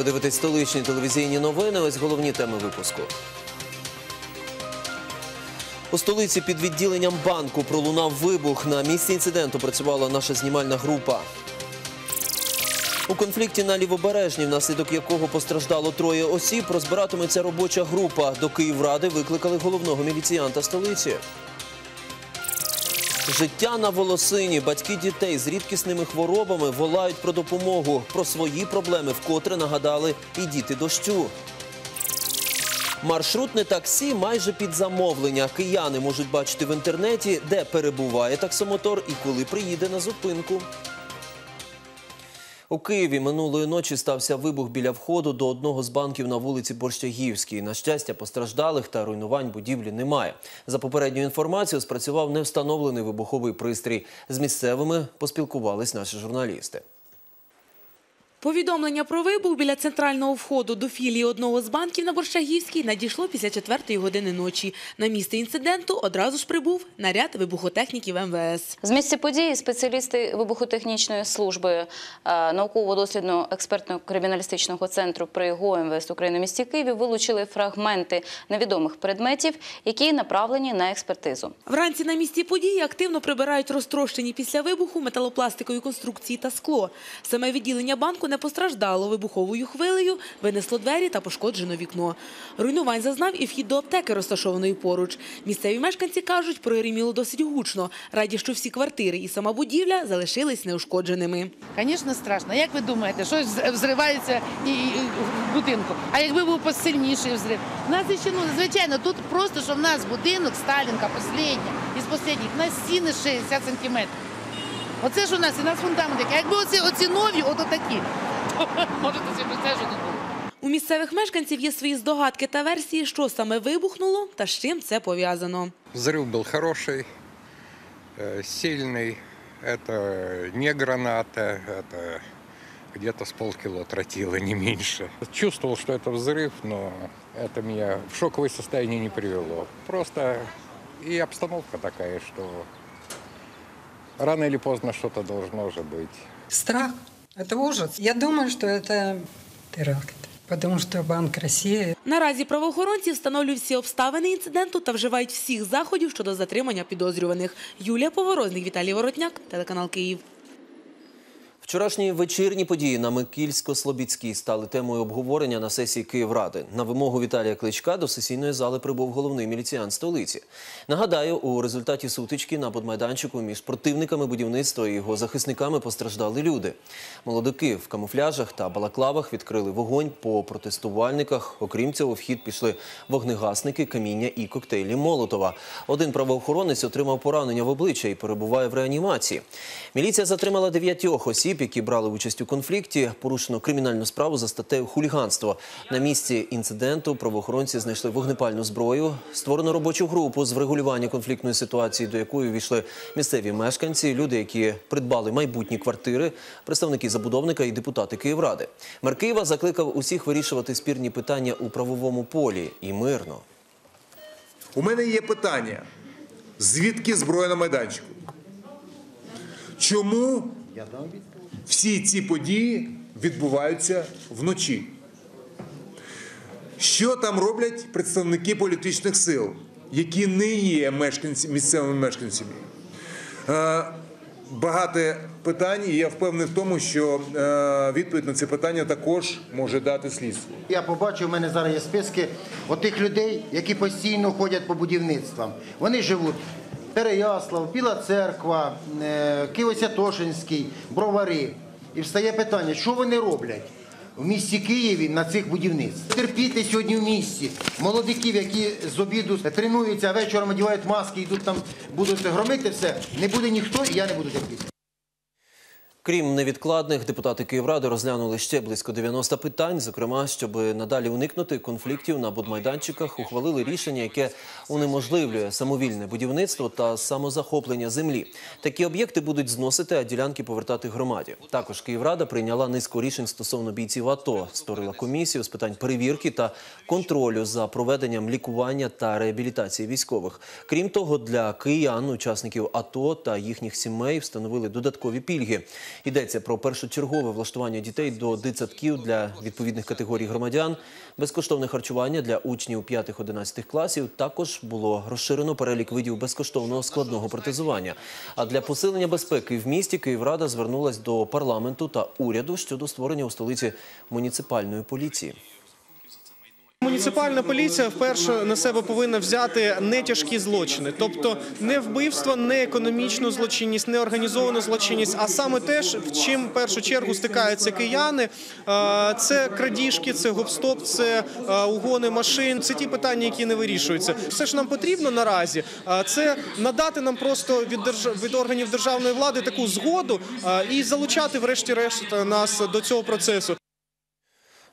Ви дивитесь столичні телевізійні новини. Ось головні теми випуску. У столиці під відділенням банку пролунав вибух. На місці інциденту працювала наша знімальна група. У конфлікті на Лівобережній, внаслідок якого постраждало троє осіб, розбиратиметься робоча група. До Київради викликали головного міліціянта столиці. Життя на волосині. Батьки дітей з рідкісними хворобами волають про допомогу. Про свої проблеми вкотре нагадали і діти дощу. Маршрутне таксі майже під замовлення. Кияни можуть бачити в інтернеті, де перебуває таксомотор і коли приїде на зупинку. У Києві минулої ночі стався вибух біля входу до одного з банків на вулиці Борщагівській. На щастя, постраждалих та руйнувань будівлі немає. За попередньою інформацією, спрацював невстановлений вибуховий пристрій. З місцевими поспілкувались наші журналісти. Повідомлення про вибух біля центрального входу до філії одного з банків на Борщагівській надійшло після четвертої години ночі. На місце інциденту одразу ж прибув наряд вибухотехніків МВС. З місця події спеціалісти вибухотехнічної служби е, науково-дослідного експертно-криміналістичного центру при ГОМВС України в місті Києві вилучили фрагменти невідомих предметів, які направлені на експертизу. Вранці на місці події активно прибирають розтрощені після вибуху металопластикові конструкції та скло. Саме відділення банку не постраждало вибуховою хвилею, винесло двері та пошкоджено вікно. Руйнувань зазнав і вхід до аптеки, розташованої поруч. Місцеві мешканці кажуть, прогриміло досить гучно. Раді, що всі квартири і сама будівля залишились неушкодженими. Звісно, страшно. Як ви думаєте, щось взривається і, в будинку? А якби був посильніший взрив? У нас ще, ну, звичайно, тут просто, що в нас будинок Сталінка, последня, із останніх, на стіни 60 сантиметрів. Оце ж у нас, і у нас фундамент який. А якби оці, оці нові, ото такі, можете собі представити, що тут було. У місцевих мешканців є свої здогадки та версії, що саме вибухнуло та з чим це пов'язано. Взрыв был хороший, э, сильный. Это не граната, это где-то с полкило тротила, не меньше. Чувствовал, что это взрыв, но это меня в шоковое состояние не привело. Просто и обстановка такая, что рано или поздно что-то должно же быть. Страх – это ужас. Я думаю, что это теракт, потому что Банк России Наразі правоохоронці встановлюють всі обставини інциденту та вживають всіх заходів щодо затримання підозрюваних. Юлія Поворозник, Віталій Воротняк, телеканал Київ. Вчорашні вечірні події на Микільсько-Слобідській стали темою обговорення на сесії Київради. На вимогу Віталія Кличка до сесійної зали прибув головний міліціян столиці. Нагадаю, у результаті сутички на подмайданчику між противниками будівництва і його захисниками постраждали люди. Молодики в камуфляжах та балаклавах відкрили вогонь по протестувальниках. Окрім цього, в хід пішли вогнегасники, каміння і коктейлі Молотова. Один правоохоронець отримав поранення в обличчя і перебуває в реанімації. Міліція затримала дев'ятьох осіб, які брали участь у конфлікті. Порушено кримінальну справу за статтею хуліганство. На місці інциденту правоохоронці знайшли вогнепальну зброю. Створено робочу групу з врегулювання конфліктної ситуації, до якої увійшли місцеві мешканці, люди, які придбали майбутні квартири, представники забудовника і депутати Київради. Мер Києва закликав усіх вирішувати спірні питання у правовому полі і мирно. У мене є питання: звідки зброя на майданчику? Чому всі ці події відбуваються вночі? Що там роблять представники політичних сил, які не є мешканці, місцевими мешканцями? Е, Багато питань, і я впевнений в тому, що е, відповідь на ці питання також може дати слідство. Я побачив, у мене зараз є списки отих людей, які постійно ходять по будівництвам. Вони живуть Переяслав, Біла Церква, е, Києво-Святошинський, Бровари. І встає питання, що вони роблять в місті Києві на цих будівництвах. Терпіти сьогодні в місті молодиків, які з обіду тренуються, а вечором одягають маски, йдуть там, будуть громити все. Не буде ніхто, і я не буду терпіти. Крім невідкладних, депутати Київради розглянули ще близько 90 питань. Зокрема, щоб надалі уникнути конфліктів на будмайданчиках, ухвалили рішення, яке унеможливлює самовільне будівництво та самозахоплення землі. Такі об'єкти будуть зносити, а ділянки повертати громаді. Також Київрада прийняла низку рішень стосовно бійців АТО, створила комісію з питань перевірки та контролю за проведенням лікування та реабілітації військових. Крім того, для киян, учасників АТО та їхніх сімей встановили додаткові пільги. Йдеться про першочергове влаштування дітей до дитсадків для відповідних категорій громадян, безкоштовне харчування для учнів 5-11 класів. Також було розширено перелік видів безкоштовного складного протезування. А для посилення безпеки в місті Київрада звернулась до парламенту та уряду щодо створення у столиці муніципальної поліції. Муніципальна поліція вперше на себе повинна взяти не тяжкі злочини, тобто не вбивство, не економічну злочинність, не організовану злочинність, а саме те, з чим в першу чергу стикаються кияни. Це крадіжки, це гоп-стоп, це угони машин. Це ті питання, які не вирішуються. Все ж нам потрібно наразі. Це надати нам просто від держ- від органів державної влади таку згоду і залучати, врешті-решт, нас до цього процесу.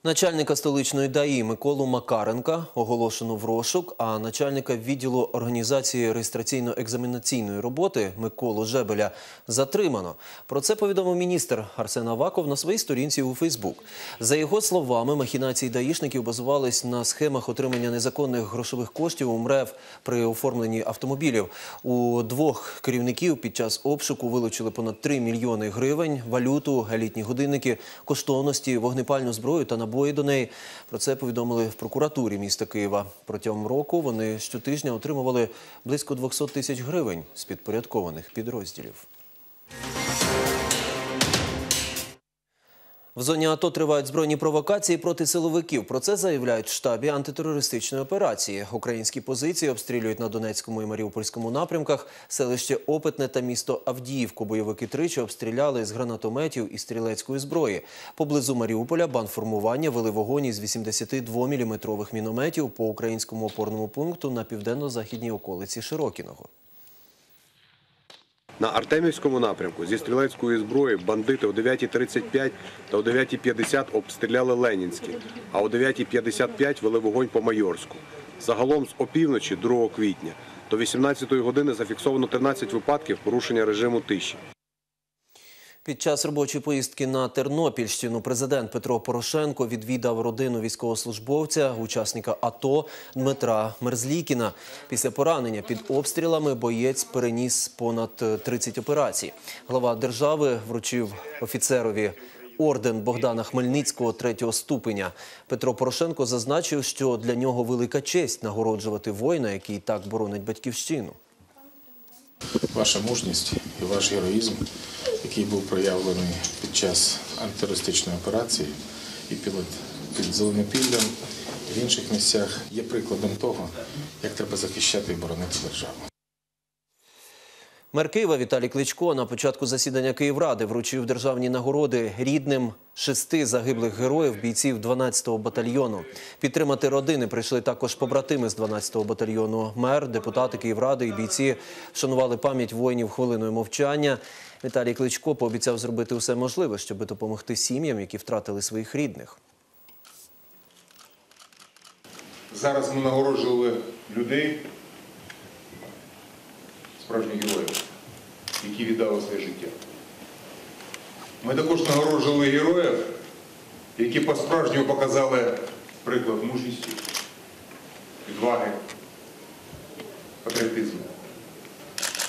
Начальника столичної ДАІ Миколу Макаренка оголошено в розшук, а начальника відділу організації реєстраційно-екзаменаційної роботи Миколу Жебеля затримано. Про це повідомив міністр Арсен Аваков на своїй сторінці у Фейсбук. За його словами, махінації даїшників базувались на схемах отримання незаконних грошових коштів у МРЕВ при оформленні автомобілів. У двох керівників під час обшуку вилучили понад 3 мільйони гривень, валюту, елітні годинники, коштовності, вогнепальну зброю та набої до неї. Про це повідомили в прокуратурі міста Києва. Протягом року вони щотижня отримували близько 200 тисяч гривень з підпорядкованих підрозділів. В зоні АТО тривають збройні провокації проти силовиків. Про це заявляють в штабі антитерористичної операції. Українські позиції обстрілюють на Донецькому і Маріупольському напрямках. Селище Опитне та місто Авдіївку бойовики тричі обстріляли з гранатометів і стрілецької зброї. Поблизу Маріуполя бандформування вели вогонь із 82-мм мінометів по українському опорному пункту на південно-західній околиці Широкіного. На Артемівському напрямку зі стрілецької зброї бандити о 9.35 та о 9.50 обстріляли Ленінське, а о 9.55 вели вогонь по Майорську. Загалом з опівночі 2 квітня до 18 години зафіксовано 13 випадків порушення режиму тиші. Під час робочої поїздки на Тернопільщину президент Петро Порошенко відвідав родину військовослужбовця, учасника АТО Дмитра Мерзлікіна. Після поранення під обстрілами боєць переніс понад е, 30 операцій. Глава держави вручив офіцерові орден Богдана Хмельницького третього ступеня. Петро Порошенко зазначив, що для нього велика честь нагороджувати воїна, який так боронить батьківщину. Ваша мужність і ваш героїзм, який був проявлений під час антитерористичної операції і під, під Зеленопіллям, в інших місцях, є прикладом того, як треба захищати і боронити державу. Мер Києва Віталій Кличко на початку засідання Київради вручив державні нагороди рідним шести загиблих героїв бійців 12-го батальйону. Підтримати родини прийшли також побратими з 12-го батальйону. Мер, депутати Київради і бійці вшанували пам'ять воїнів хвилиною мовчання. Віталій Кличко пообіцяв зробити все можливе, щоб допомогти сім'ям, які втратили своїх рідних. Зараз ми нагороджували людей, справжніх героїв, які віддали своє життя. Ми також нагороджували героїв, які по-справжньому показали приклад мужності, відваги, патріотизму.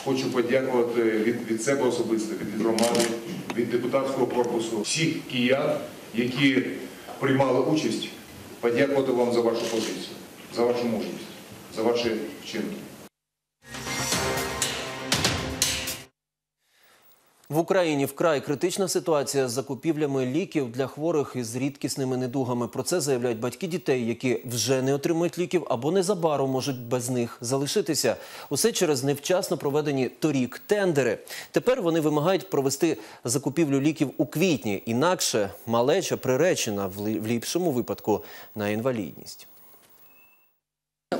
Хочу подякувати від, від себе особисто, від громади, від депутатського корпусу, всіх киян, які приймали участь, подякувати вам за вашу позицію, за вашу мужність, за ваші вчинки. В Україні вкрай критична ситуація з закупівлями ліків для хворих із рідкісними недугами. Про це заявляють батьки дітей, які вже не отримують ліків або незабаром можуть без них залишитися. Усе через невчасно проведені торік тендери. Тепер вони вимагають провести закупівлю ліків у квітні. Інакше малеча приречена в ліпшому випадку на інвалідність.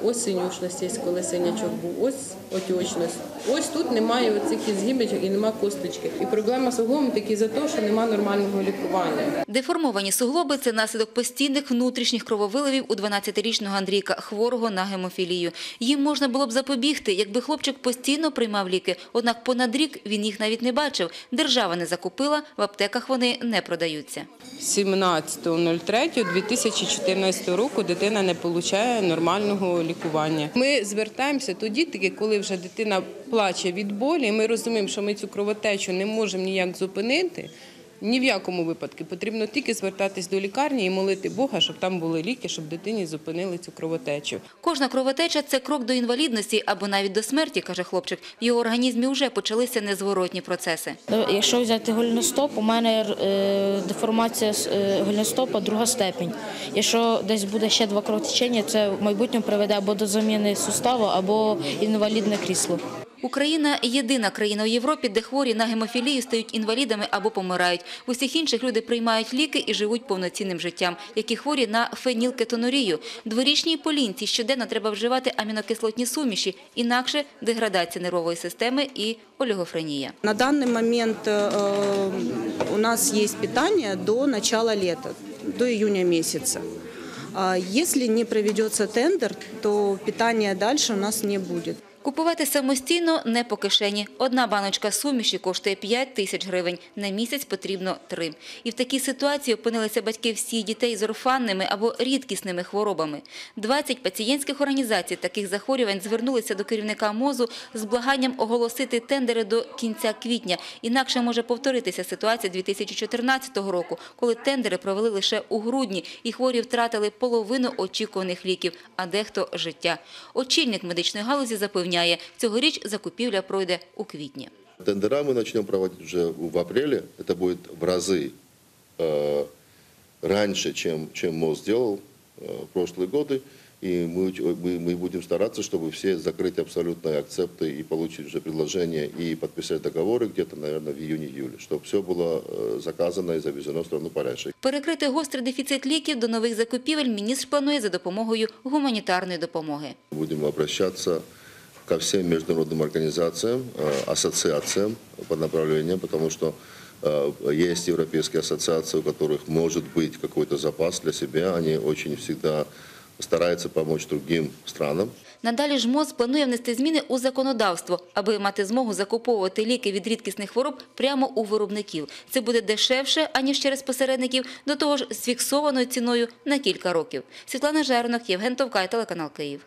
Ось синюшність є, коли синячок був, ось отечність. Ось тут немає оцих ізгибочок і нема косточки. І проблема з суглобом тільки за те, що немає нормального лікування. Деформовані суглоби – це наслідок постійних внутрішніх крововиливів у 12-річного Андрійка, хворого на гемофілію. Їм можна було б запобігти, якби хлопчик постійно приймав ліки. Однак понад рік він їх навіть не бачив. Держава не закупила, в аптеках вони не продаються. 17.03.2014 року дитина не отримує нормального лікування. Ми звертаємося тоді, тільки коли вже дитина плаче від болі, ми розуміємо, що ми цю кровотечу не можемо ніяк зупинити. Ні в якому випадку. Потрібно тільки звертатись до лікарні і молити Бога, щоб там були ліки, щоб дитині зупинили цю кровотечу. Кожна кровотеча – це крок до інвалідності або навіть до смерті, каже хлопчик. В його організмі вже почалися незворотні процеси. Ну, Якщо взяти гольностоп, у мене е, деформація з, е, гольностопа друга степень. Якщо десь буде ще два кровотечення, це в майбутньому приведе або до заміни суставу, або інвалідне крісло. Україна – єдина країна у Європі, де хворі на гемофілію стають інвалідами або помирають. В усіх інших люди приймають ліки і живуть повноцінним життям, які хворі на фенілкетонурію. Дворічній полінці щоденно треба вживати амінокислотні суміші, інакше деградація нервової системи і олігофренія. На данный момент э, у нас есть питание до начала лета, до месяца. А Если не проведется тендер, то питания дальше у нас не будет. Купувати самостійно не по кишені. Одна баночка суміші коштує 5 тисяч гривень. На місяць потрібно три. І в такій ситуації опинилися батьки всіх дітей з орфанними або рідкісними хворобами. 20 пацієнтських організацій таких захворювань звернулися до керівника МОЗу з благанням оголосити тендери до кінця квітня. Інакше може повторитися ситуація 2014 року, коли тендери провели лише у грудні і хворі втратили половину очікуваних ліків, а дехто – життя. Очільник медичної галузі запевняє, цьогоріч закупівля пройде у квітні. Тендера мы начнем проводить уже в апреле. Это будет в разы э, раньше, чем, чем МОЗ сделал э, в прошлые годы. И мы, мы, мы будем стараться, чтобы все закрыть абсолютные акцепты и получить уже предложения и подписать договоры где-то, наверное, в июне-июле, чтобы все было э, заказано и завезено в страну пораньше. Перекрити гострий дефіцит ліків до нових закупівель міністр планує за допомогою гуманітарної допомоги. Будем обращаться ко всем международным организациям, э, ассоциациям по направлениям, потому что э, есть европейские ассоциации, у которых может быть какой-то запас для себя. Они очень всегда стараются помочь другим странам. Надалі ж МОЗ планує внести зміни у законодавство, аби мати змогу закуповувати ліки від рідкісних хвороб прямо у виробників. Це буде дешевше, аніж через посередників, до того ж з фіксованою ціною на кілька років. Світлана Жернок, Євген Товкай, телеканал Київ.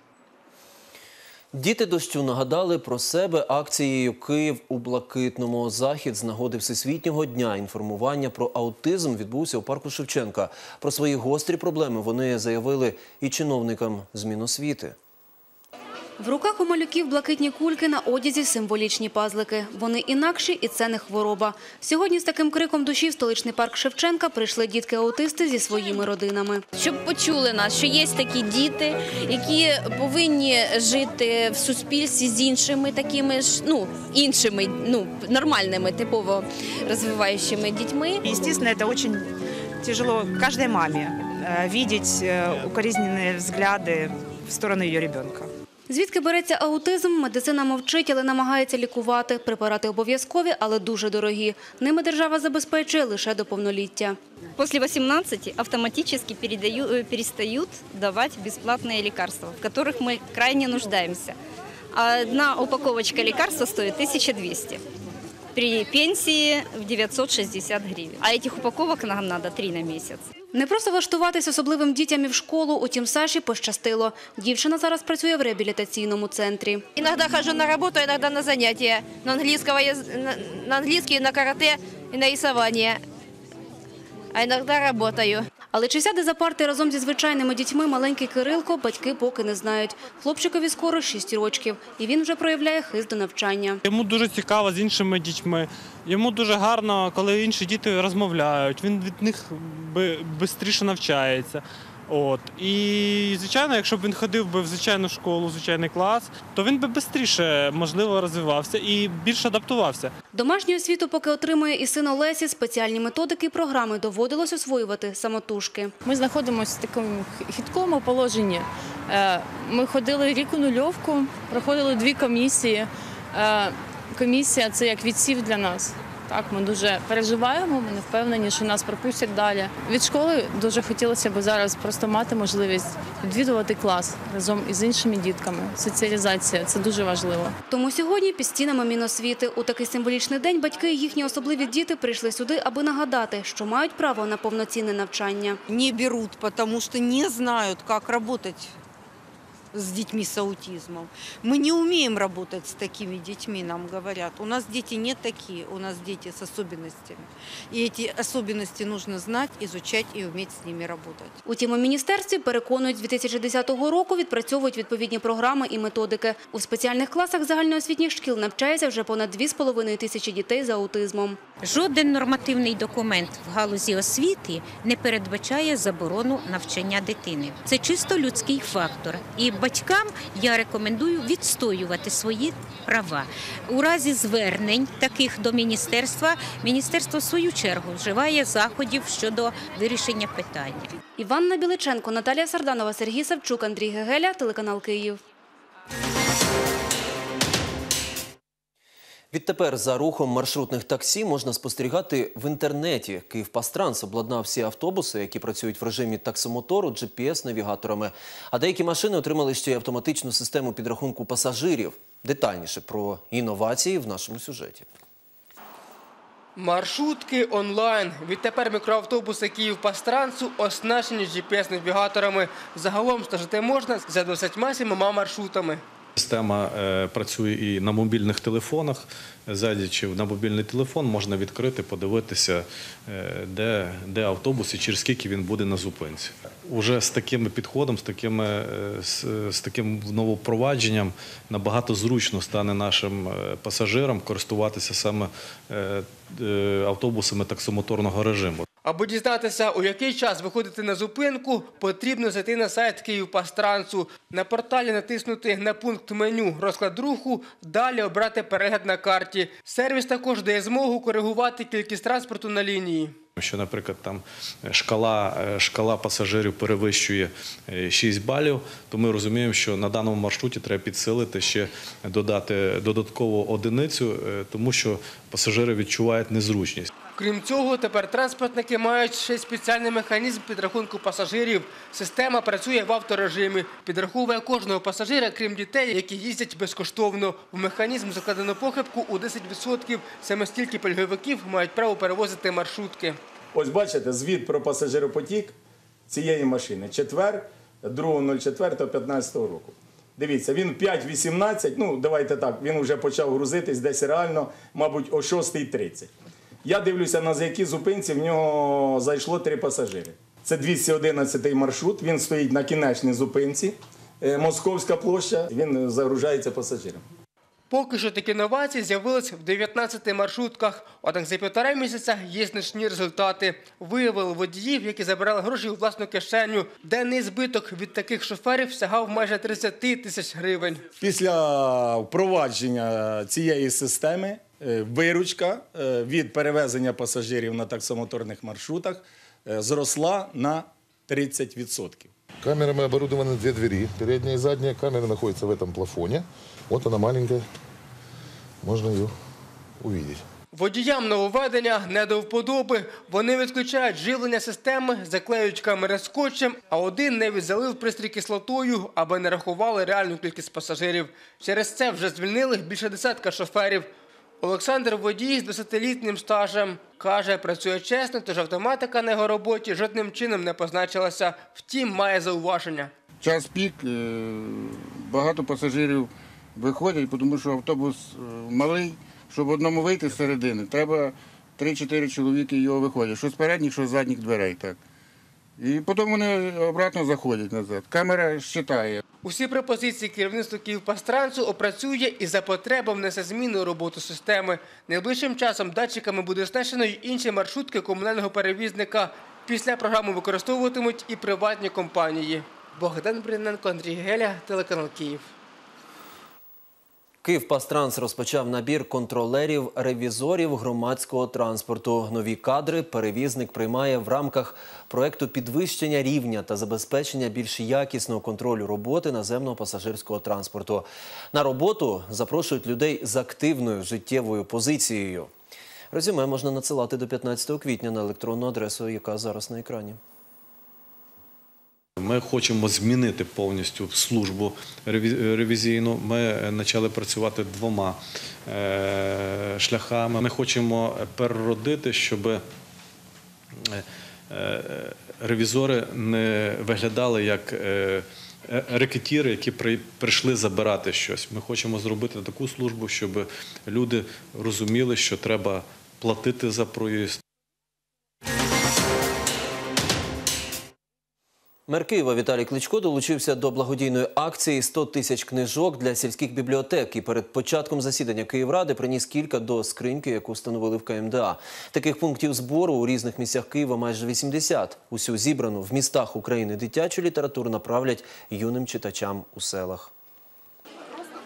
Діти дощу нагадали про себе акцією Київ у блакитному. Захід з нагоди Всесвітнього дня інформування про аутизм відбувся у парку Шевченка. Про свої гострі проблеми вони заявили і чиновникам з Міносвіти. В руках у малюків блакитні кульки, на одязі символічні пазлики. Вони інакші і це не хвороба. Сьогодні з таким криком душі в столичний парк Шевченка прийшли дітки-аутисти зі своїми родинами. щоб почули нас, що є такі діти, які повинні жити в суспільстві з іншими такими ж, ну іншими, ну нормальними, типово розвиваючими дітьми. Естественно, это очень тяжело каждой маме э, видеть э, укоризненные взгляды в сторону ее ребенка. Звідки береться аутизм, медицина мовчить, але намагається лікувати. Препарати обов'язкові, але дуже дорогі. Ними держава забезпечує лише до повноліття. После 18 автоматически передаю, э, перестают давать бесплатные лекарства, в которых мы крайне нуждаемся. А Одна упаковочка лекарства стоит 1200 при пенсии в 960 гривен. А этих упаковок нам надо 3 на месяц. Не просто влаштуватись особливим дітям і в школу, утім Саші пощастило. Дівчина зараз працює в реабілітаційному центрі. Иногда хожу на работу, иногда на занятия. На, английского, яз- на, на на карате и на рисование. А иногда работаю. Але чи сяде за парти разом зі звичайними дітьми маленький Кирилко, батьки поки не знають. Хлопчикові скоро 6 років, і він вже проявляє хист до навчання. Йому дуже цікаво з іншими дітьми. Йому дуже гарно, коли інші діти розмовляють. Він від них швидше навчається. От. І, звичайно, якщо б він ходив би в звичайну школу, в звичайний клас, то він би швидше, можливо, розвивався і більше адаптувався. Домашню освіту поки отримує і син Олесі, спеціальні методики і програми доводилось освоювати самотужки. Ми знаходимося в такому хиткому положенні. Е, Ми ходили рік у нульовку, проходили дві комісії. Е, Комісія це як відсів для нас. Так, ми дуже переживаємо, ми не впевнені, що нас пропустять далі. Від школи дуже хотілося б зараз просто мати можливість відвідувати клас разом із іншими дітками. Соціалізація це дуже важливо. Тому сьогодні під стінами Міносвіти у такий символічний день батьки і їхні особливі діти прийшли сюди, аби нагадати, що мають право на повноцінне навчання. не берут, потому что не знают, как работать с детьми с аутизмом. Мы не умеем работать с такими детьми, нам говорят. У нас дети не такие, у нас дети с особенностями. И эти особенности нужно знать, изучать и уметь с ними работать. Утім, у міністерстві переконують, з 2010 року відпрацьовують відповідні програми і методики. У спеціальних класах загальноосвітніх шкіл навчається вже понад 2,5 тисячі дітей з аутизмом. Жоден нормативний документ в галузі освіти не передбачає заборону навчання дитини. Це чисто людський фактор. І батькам я рекомендую відстоювати свої права. У разі звернень таких до міністерства, міністерство в свою чергу вживає заходів щодо вирішення питання. Іванна Біличенко, Наталія Сарданова, Сергій Савчук, Андрій Гегеля, телеканал Київ. Відтепер за рухом маршрутних таксі можна спостерігати в інтернеті. Київпастранс обладнав всі автобуси, які працюють в режимі таксомотору, GPS-навігаторами. А деякі машини отримали ще й автоматичну систему підрахунку пасажирів. Детальніше про інновації в нашому сюжеті. Маршрутки онлайн. Відтепер мікроавтобуси Київпастрансу оснащені GPS-навігаторами. Загалом стежити можна за 27 маршрутами. Система е, працює і на мобільних телефонах. Зайдячи на мобільний телефон, можна відкрити, подивитися, е, де, де автобус і через скільки він буде на зупинці. Уже з таким підходом, з, такими, е, з, з таким новопровадженням набагато зручно стане нашим пасажирам користуватися саме автобусами таксомоторного режиму. Аби дізнатися, у який час виходити на зупинку, потрібно зайти на сайт Київпастрансу. На порталі натиснути на пункт меню розклад руху, далі обрати перегляд на карті. Сервіс також дає змогу коригувати кількість транспорту на лінії. Що, наприклад, там шкала, е, шкала пасажирів перевищує е, 6 балів, то ми розуміємо, що на даному маршруті треба підсилити ще додати додаткову одиницю, е, тому що пасажири відчувають незручність. Крім цього, тепер транспортники мають ще спеціальний механізм підрахунку пасажирів. Система працює в авторежимі, підраховує кожного пасажира, крім дітей, які їздять безкоштовно. В механізм закладено похибку у 10%. Саме стільки пільговиків мають право перевозити маршрутки. Ось бачите, звіт про пасажиропотік цієї машини. Четвер, 2.04.15 року. Дивіться, він 5.18, ну давайте так, він вже почав грузитись десь реально, мабуть, о 6.30. Я дивлюся, на які зупинці в нього зайшло три пасажири. Це 211 маршрут, він стоїть на кінечній зупинці, е, Московська площа, він загружається пасажиром. Поки що такі новації з'явились в 19 маршрутках. Однак за півтора місяця є значні результати. Виявили водіїв, які забирали гроші у власну кишеню. Денний збиток від таких шоферів сягав майже 30 тисяч гривень. Після впровадження цієї системи е, виручка е, від перевезення пасажирів на таксомоторних маршрутах е, зросла на 30%. Камерами оборудованы две двери, передняя и задняя. Камера находится в этом плафоне. Вот она маленькая, можно ее увидеть. Водіям нововведення не до вподоби. Вони відключають живлення системи, заклеюють камери скотчем, а один навіть залив пристрій кислотою, аби не рахували реальну кількість пасажирів. Через це вже звільнили більше десятка шоферів. Олександр водій з 10-літнім стажем. Каже, працює чесно, тож автоматика на його роботі жодним чином не позначилася. Втім, має зауваження. Час пік, е, багато пасажирів виходять, тому що автобус е, малий. Щоб одному вийти з середини, треба 3-4 чоловіки його виходять. Що з передніх, що з задніх дверей. так. І потім вони обратно заходять назад. Камера щитає. Усі пропозиції керівництво Київпастрансу опрацює і за потребом внесе зміни у роботу системи. Найближчим часом датчиками буде оснащено й інші маршрутки комунального перевізника. Після програми використовуватимуть і приватні компанії. Богдан Бриненко, Андрій Геля, телеканал Київ. Київпастранс розпочав набір контролерів-ревізорів громадського транспорту. Нові кадри перевізник приймає в рамках проекту підвищення рівня та забезпечення більш якісного контролю роботи наземного пасажирського транспорту. На роботу запрошують людей з активною життєвою позицією. Резюме можна надсилати до 15 квітня на електронну адресу, яка зараз на екрані. Ми хочемо змінити повністю службу ревізійну. Ми е, почали працювати двома е, шляхами. Ми хочемо переродити, щоб е, ревізори не виглядали як рекетіри, які прийшли забирати щось. Ми хочемо зробити таку службу, щоб люди розуміли, що треба платити за проїзд. Мер Києва Віталій Кличко долучився до благодійної акції «100 тисяч книжок для сільських бібліотек і перед початком засідання Київради приніс кілька до скриньки, яку встановили в КМДА. Таких пунктів збору у різних місцях Києва майже 80. Усю зібрану в містах України дитячу літературу направлять юним читачам у селах.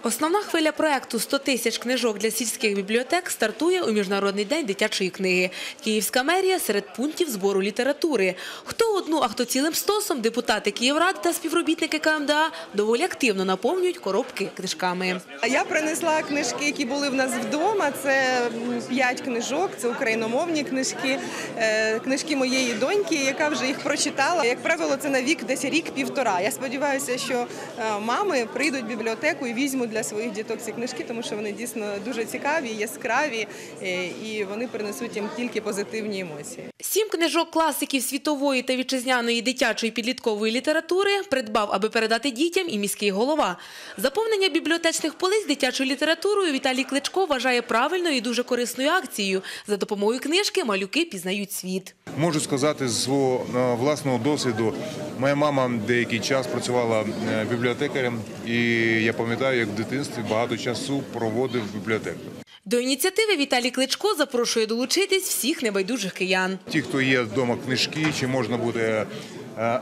Основна хвиля проекту «100 тисяч книжок для сільських бібліотек стартує у Міжнародний день дитячої книги. Київська мерія серед пунктів збору літератури. Хто одну, а хто цілим стосом, депутати Київради та співробітники КМДА доволі активно наповнюють коробки книжками. Я принесла книжки, які були в нас вдома. Це п'ять книжок, це україномовні книжки, е, книжки моєї доньки, яка вже їх прочитала. Як правило, це на вік десь рік-півтора. Я сподіваюся, що е, мами прийдуть в бібліотеку і візьмуть для своїх діток ці книжки, тому що вони дійсно дуже цікаві, яскраві е, і вони принесуть їм тільки позитивні емоції. Сім книжок класиків світової та вітчизняної дитячої підліткової літератури придбав, аби передати дітям і міський голова. Заповнення бібліотечних полиць дитячою літературою Віталій Кличко вважає правильною і дуже корисною акцією. За допомогою книжки малюки пізнають світ. Можу сказати з свого е, власного досвіду. Моя мама деякий час працювала е, бібліотекарем, і я пам'ятаю, як в дитинстві багато часу проводив в бібліотеку. До ініціативи Віталій Кличко запрошує долучитись всіх небайдужих киян. Ті, хто є вдома книжки, чи можна буде е,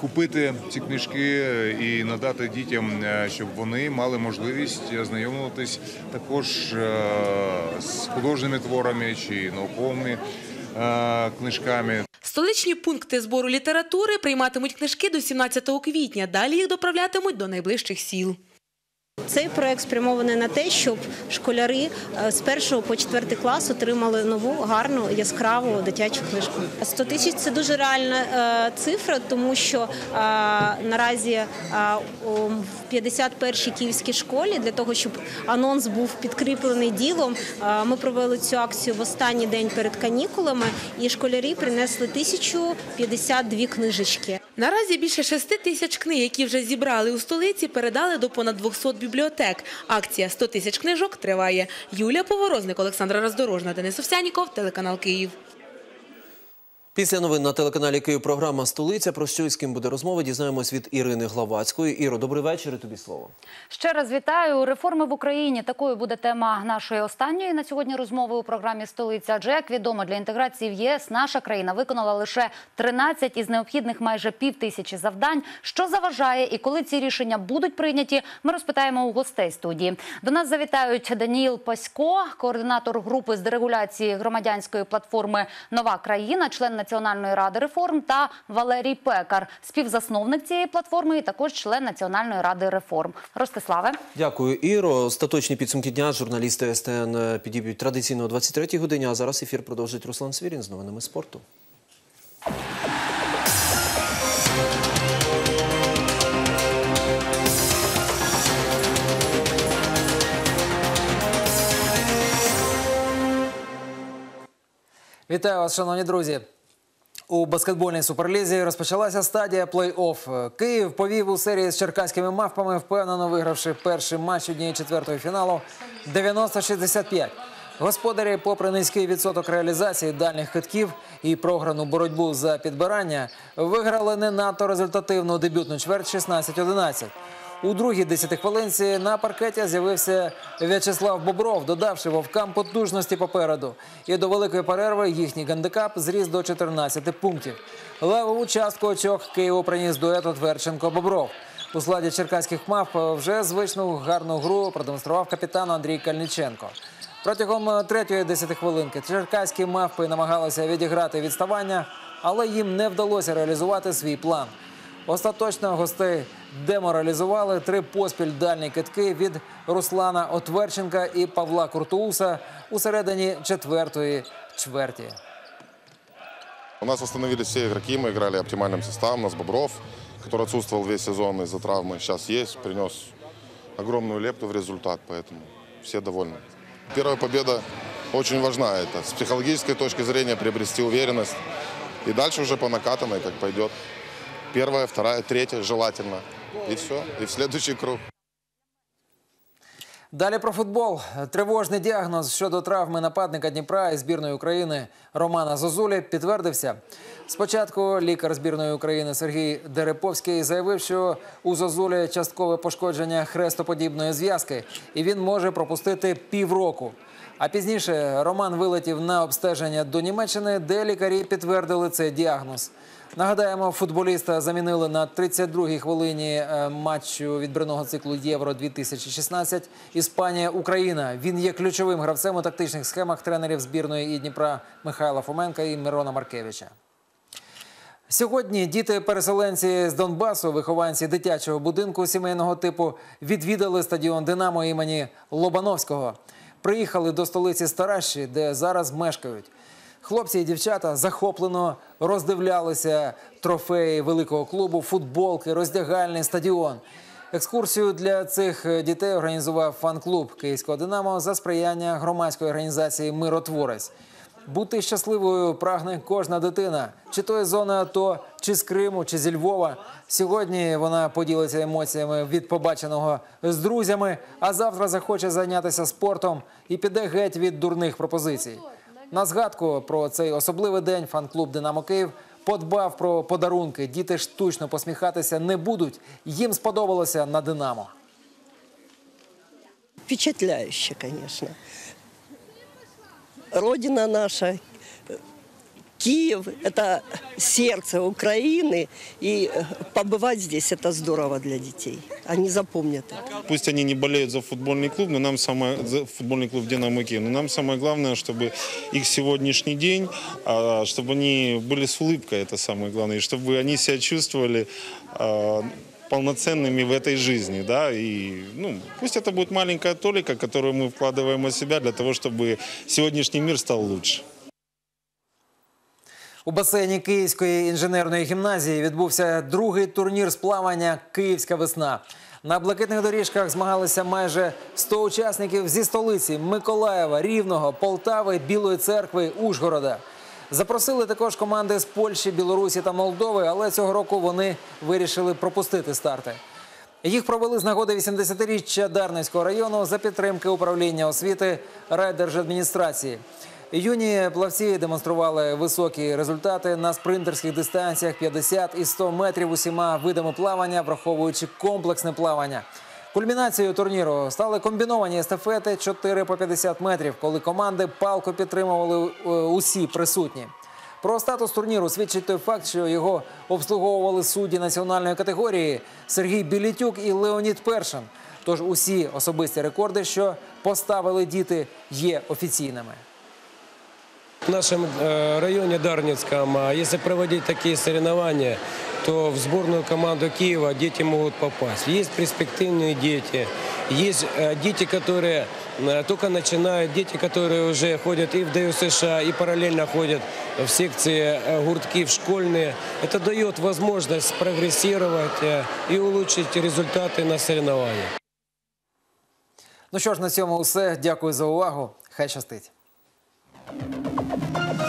купити ці книжки і надати дітям, е, щоб вони мали можливість ознайомитись також е, з художніми творами чи науковими е, книжками. Столичні пункти збору літератури прийматимуть книжки до 17 квітня. Далі їх доправлятимуть до найближчих сіл. Цей проект спрямований на те, щоб школяри е, з першого по четвертий клас отримали нову гарну яскраву дитячу книжку. 100 тисяч це дуже реальна е, цифра, тому що е, наразі в 51-й київській школі для того, щоб анонс був підкріплений ділом, ми провели цю акцію в останній день перед канікулами, і школярі принесли 1052 книжечки. Наразі більше шести тисяч книг, які вже зібрали у столиці, передали до понад 200 бібліотек. Акція «100 тисяч книжок триває. Юлія Поворозник, Олександра Роздорожна, Денис Овсяніков, телеканал Київ. Після новин на телеканалі Київ програма Столиця. Про що з ким буде розмова? Дізнаємось від Ірини Главацької. Іро, добрий вечір. і Тобі слово. Ще раз вітаю. Реформи в Україні. Такою буде тема нашої останньої на сьогодні розмови у програмі Столиця. Адже як відомо для інтеграції в ЄС наша країна виконала лише 13 із необхідних майже пів тисячі завдань. Що заважає і коли ці рішення будуть прийняті, ми розпитаємо у гостей студії. До нас завітають Даніїл Пасько, координатор групи з дерегуляції громадянської платформи Нова країна, член Національної ради реформ, та Валерій Пекар, співзасновник цієї платформи і також член Національної ради реформ. Ростиславе. Дякую, Іро. Остаточні підсумки дня журналісти СТН підіб'ють традиційно о 23-й годині. А зараз ефір продовжить Руслан Свірін з новинами спорту. Вітаю вас, шановні друзі. У баскетбольній суперлізі розпочалася стадія плей-офф. Київ повів у серії з черкаськими мавпами, впевнено вигравши перший матч однієї четвертої фіналу 90-65. Господарі, попри низький відсоток реалізації дальніх хитків і програну боротьбу за підбирання, виграли не надто результативну дебютну чверть 16-11. У другій десятихвилинці на паркеті з'явився В'ячеслав Бобров, додавши вовкам потужності попереду. І до великої перерви їхній гандикап зріс до 14 пунктів. Левову частку очок Києву приніс дует Тверченко-Бобров. У складі черкаських мав вже звичну гарну гру продемонстрував капітан Андрій Кальниченко. Протягом третьої десятихвилинки черкаські мавпи намагалися відіграти відставання, але їм не вдалося реалізувати свій план. Остаточно гостей деморалізували три поспіль дальні китки від Руслана Отверченка і Павла Куртууса у середині четвертої чверті. У нас восстановились все игроки, мы играли оптимальным составом. У нас Бобров, который отсутствовал весь сезон из-за травмы, сейчас есть, принес огромную лепту в результат, поэтому все довольны. Первая победа очень важна. Это с психологической точки зрения приобрести уверенность. И дальше уже по накатанной, как пойдет. Первая, вторая, третья желательно. и все, и в следующий круг. Далі про футбол. Тривожний діагноз щодо травми нападника Дніпра і збірної України Романа Зозулі підтвердився. Спочатку лікар збірної України Сергій Дереповський заявив, що у Зозулі часткове пошкодження хрестоподібної зв'язки, і він може пропустити півроку. А пізніше Роман вилетів на обстеження до Німеччини, де лікарі підтвердили цей діагноз. Нагадаємо, футболіста замінили на 32-й хвилині е, матчу відбірного циклу Євро 2016 Іспанія Україна. Він є ключовим гравцем у тактичних схемах тренерів збірної і Дніпра Михайла Фоменка і Мирона Маркевича. Сьогодні діти-переселенці з Донбасу, вихованці дитячого будинку сімейного типу, відвідали стадіон Динамо імені Лобановського. Приїхали до столиці Старащі, де зараз мешкають. Хлопці і дівчата захоплено роздивлялися трофеї великого клубу, футболки, роздягальний стадіон. Екскурсію для цих дітей організував фан-клуб Київського Динамо за сприяння громадської організації Миротворець. Бути щасливою прагне кожна дитина, чи то із зони АТО, чи з Криму, чи зі Львова. Сьогодні вона поділиться емоціями від побаченого з друзями, а завтра захоче зайнятися спортом і піде геть від дурних пропозицій. На згадку про цей особливий день фан-клуб Динамо Київ подбав про подарунки. Діти штучно посміхатися не будуть. Їм сподобалося на Динамо. Впечатляюще, звісно. Родина наша, Киев – это сердце Украины, и э, побывать здесь – это здорово для детей. Они запомнят это. Пусть они не болеют за футбольный клуб, но нам самое за футбольный клуб Динамо Киев, но нам самое главное, чтобы их сегодняшний день, а, чтобы они были с улыбкой, это самое главное, и чтобы они себя чувствовали а, полноценными в этой жизни, да, и, ну, пусть это будет маленькая толика, которую мы вкладываем от себя для того, чтобы сегодняшний мир стал лучше. У басейні Київської інженерної гімназії відбувся другий турнір з плавання Київська весна. На блакитних доріжках змагалися майже 100 учасників зі столиці Миколаєва, Рівного, Полтави, Білої церкви, Ужгорода. Запросили також команди з Польщі, Білорусі та Молдови, але цього року вони вирішили пропустити старти. Їх провели з нагоди 80-річчя Дарницького району за підтримки управління освіти райдержадміністрації. Юні плавці демонстрували високі результати на спринтерських дистанціях 50 і 100 метрів усіма видами плавання, враховуючи комплексне плавання. Кульмінацією турніру стали комбіновані естафети 4 по 50 метрів, коли команди палко підтримували е, усі присутні. Про статус турніру свідчить той факт, що його обслуговували судді національної категорії Сергій Білітюк і Леонід Першин. Тож усі особисті рекорди, що поставили діти, є офіційними. В нашем э, районе Дарницком, а если проводить такие соревнования, то в сборную команду Киева дети могут попасть. Есть перспективные дети, есть э, дети, которые э, только начинают, дети, которые уже ходят и в ДЮ США, и параллельно ходят в секции э, гуртки в школьные. Это дает возможность прогрессировать э, и улучшить результаты на соревнованиях. Ну що ж, на цьому все. Дякую за увагу. Хай щастить. Música